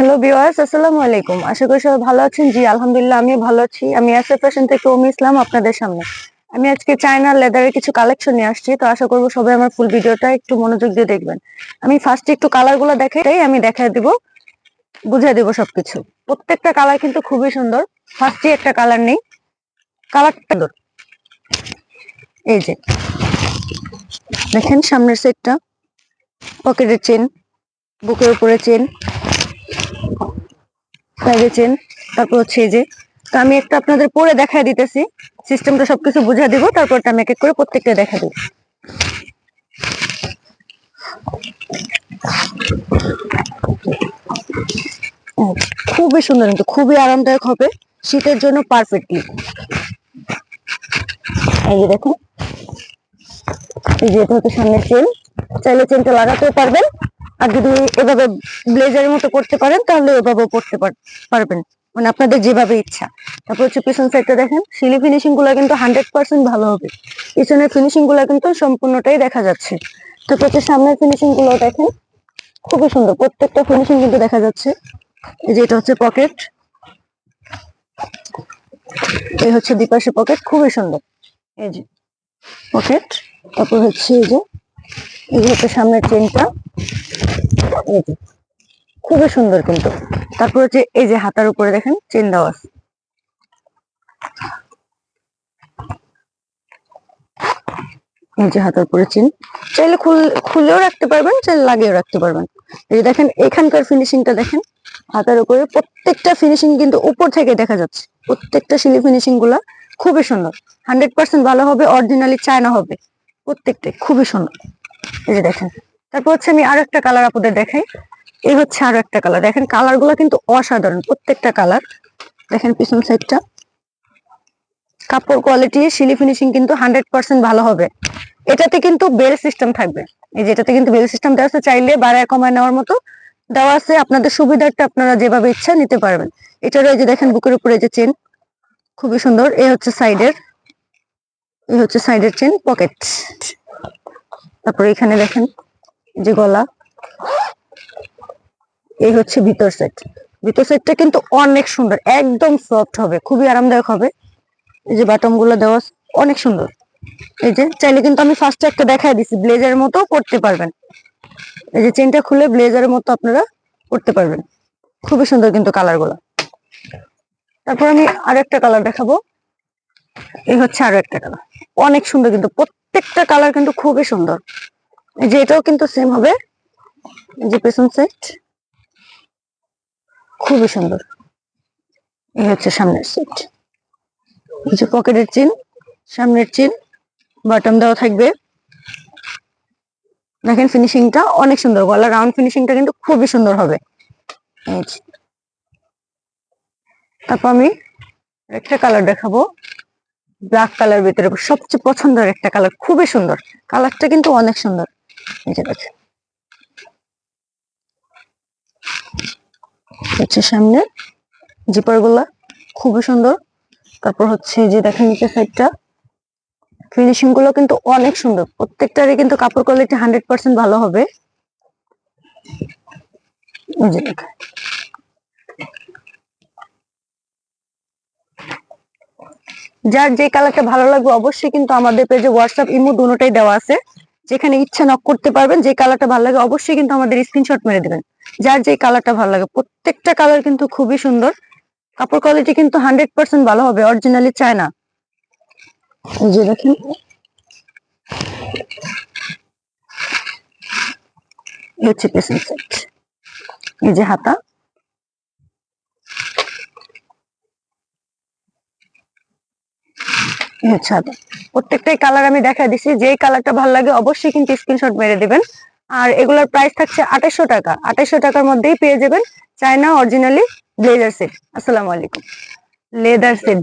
Hello viewers আসসালামু আলাইকুম। আশা করি সবাই ভালো আছেন। জি, আলহামদুলিল্লাহ আমি ভালো আছি। আমি এস ফ্যাশন থেকে ওমি ইসলাম আপনাদের সামনে। আমি আজকে চায়না লেদারের কিছু কালেকশন নিয়ে আসছি। তো আশা করব সবাই আমার ফুল ভিডিওটা একটু মনোযোগ দিয়ে দেখবেন। আমি ফার্স্টে একটু কালারগুলো দেখাই আমি দেখাই দিব, বুঝিয়ে দিব সবকিছু। প্রত্যেকটা কালার কিন্তু খুবই সুন্দর। ফার্স্টে একটা কালার নেই। কালারটা সুন্দর। এই যে। দেখেন সামনের সেটটা পকেটের চেন বুকের উপরে চেন চেন তারপর হচ্ছে যে, তো আমি একটা আপনাদের পরে দেখা দিতেছি সিস্টেমটা সবকিছু বুঝা দিব তারপর আমি এক এক করে প্রত্যেকটা দেখা দিব। খুবই সুন্দর কিন্তু, খুবই আরামদায়ক হবে, শীতের জন্য পারফেক্টলি এই যে দেখুন, এই যে এটা হচ্ছে সামনের চেন চাইলে চেনটা লাগাতেও পারবেন। আর যদি এভাবে ব্লেজারের মতো করতে পারেন, তাহলে এভাবেও করতে পার- পারবেন। মানে আপনাদের যেভাবে ইচ্ছা। তারপর হচ্ছে পিছন সাইডটা দেখেন। সিলি ফিনিশিংগুলো কিন্তু হান্ড্রেড পার্সেন্ট ভালো হবে। পিছনের ফিনিশিংগুলো কিন্তু সম্পূর্ণটাই দেখা যাচ্ছে। তারপর হচ্ছে সামনের ফিনিশিংগুলো দেখেন। খুবই সুন্দর। প্রত্যেকটা ফিনিশিং কিন্তু দেখা যাচ্ছে। এই যে এটা হচ্ছে পকেট এই হচ্ছে দুপাশে পকেট খুবই সুন্দর। এই যে পকেট তারপর হচ্ছে এই যে, এই হচ্ছে সামনের চেনটা খুবই সুন্দর কিন্তু। তারপর হচ্ছে এই যে হাতার উপরে দেখেন চেন দেওয়া আছে। এই যে হাতার উপরে চেন চাইলে খুলেও রাখতে পারবেন, চাইলে লাগিয়েও রাখতে পারবেন। এই দেখেন, এখানকার ফিনিশিংটা দেখেন, হাতার উপরে প্রত্যেকটা ফিনিশিং কিন্তু উপর থেকে দেখা যাচ্ছে। প্রত্যেকটা সিলি ফিনিশিংগুলা খুবই সুন্দর। হান্ড্রেড পার্সেন্ট ভালো হবে অরিজিনালি চায়না হবে। প্রত্যেকটাই খুবই সুন্দর। এই যে দেখেন তারপর হচ্ছে আমি আরও একটা কালার আপনাদের দেখাই। এই হচ্ছে আরও একটা কালার দেখেন কালারগুলো কিন্তু অসাধারণ, প্রত্যেকটা কালার দেখেন পিছন সাইডটা কাপড় কোয়ালিটি সিলি ফিনিশিং কিন্তু হান্ড্রেড পার্সেন্ট ভালো হবে। এটাতে কিন্তু বেল সিস্টেম থাকবে। এই যে এটাতে কিন্তু বেল সিস্টেম দেওয়া আছে, চাইলে বাড়ায় কমায় নেওয়ার মতো দেওয়া আছে। আপনাদের সুবিধার্থে আপনারা যেভাবে ইচ্ছা নিতে পারবেন। এটারও এই যে দেখেন বুকের উপরে যে চেন খুবই সুন্দর। এই হচ্ছে সাইডের এই হচ্ছে সাইডের চেন পকেট তারপরে এখানে দেখেন। যে গলা, এই হচ্ছে ভিতর সেট ভিতর সেটটা কিন্তু অনেক সুন্দর, একদম সফট হবে, খুবই আরামদায়ক হবে। এই যে বাটমগুলো দেওয়া অনেক সুন্দর। এই যে, চাইলে কিন্তু আমি ফার্স্টে একটা দেখাই দিছি ব্লেজারের মতো করতে পারবেন। এই যে চেনটা খুলে ব্লেজারের মতো আপনারা করতে পারবেন। খুবই সুন্দর কিন্তু কালারগুলো। তারপর আমি আরও একটা কালার দেখাবো। এই হচ্ছে আরও একটা কালার অনেক সুন্দর কিন্তু, প্রত্যেকটা কালার কিন্তু খুবই সুন্দর। যে এটাও কিন্তু সেম হবে। যে পেছন সাইড খুবই সুন্দর। এই হচ্ছে সামনের সেট এই পকেটের চেন সামনের চেন বাটন দেওয়া থাকবে। দেখেন ফিনিশিংটা অনেক সুন্দর। গলা রাউন্ড ফিনিশিংটা কিন্তু খুবই সুন্দর হবে। তারপর আমি একটা কালার দেখাবো। ব্ল্যাক কালার ভিতরে সবচেয়ে পছন্দের একটা কালার খুবই সুন্দর। কালারটা কিন্তু অনেক সুন্দর। হচ্ছে সামনে জিপারগুলা খুবই সুন্দর। তারপর হচ্ছে যে দেখেন সাইডটা ফিনিশিংগুলো কিন্তু অনেক সুন্দর। প্রত্যেকটারই কিন্তু কাপড় কোয়ালিটি হান্ড্রেড পার্সেন্ট ভালো হবে। যার যে কালারটা ভালো লাগবে অবশ্যই কিন্তু আমাদের পেজে হোয়াটসঅ্যাপ ইমো দুটোটাই দেওয়া আছে। যেখানে ইচ্ছা নক করতে পারবেন, যে কালারটা ভালো লাগে, অবশ্যই কিন্তু আমাদের স্ক্রিনশট মেরে দিবেন। যার যে কালারটা ভালো লাগে। প্রত্যেকটা কালার কিন্তু খুবই সুন্দর। কাপড় কোয়ালিটি কিন্তু হান্ড্রেড পার্সেন্ট ভালো হবে অরিজিনালি চায় না। এই যে হচ্ছে এই যে হাতা। হচ্ছে হাতা। প্রত্যেকটাই কালার আমি দেখা দিছি। যেই কালারটা ভালো লাগে অবশ্যই কিন্তু স্ক্রিনশট মেরে দেবেন। আর এগুলার প্রাইস থাকছে আঠাশশো টাকা। আঠাশশো টাকার মধ্যেই পেয়ে যাবেন চায়না অরিজিনালি ব্লেজার সেট আসসালামু আলাইকুম। Leather set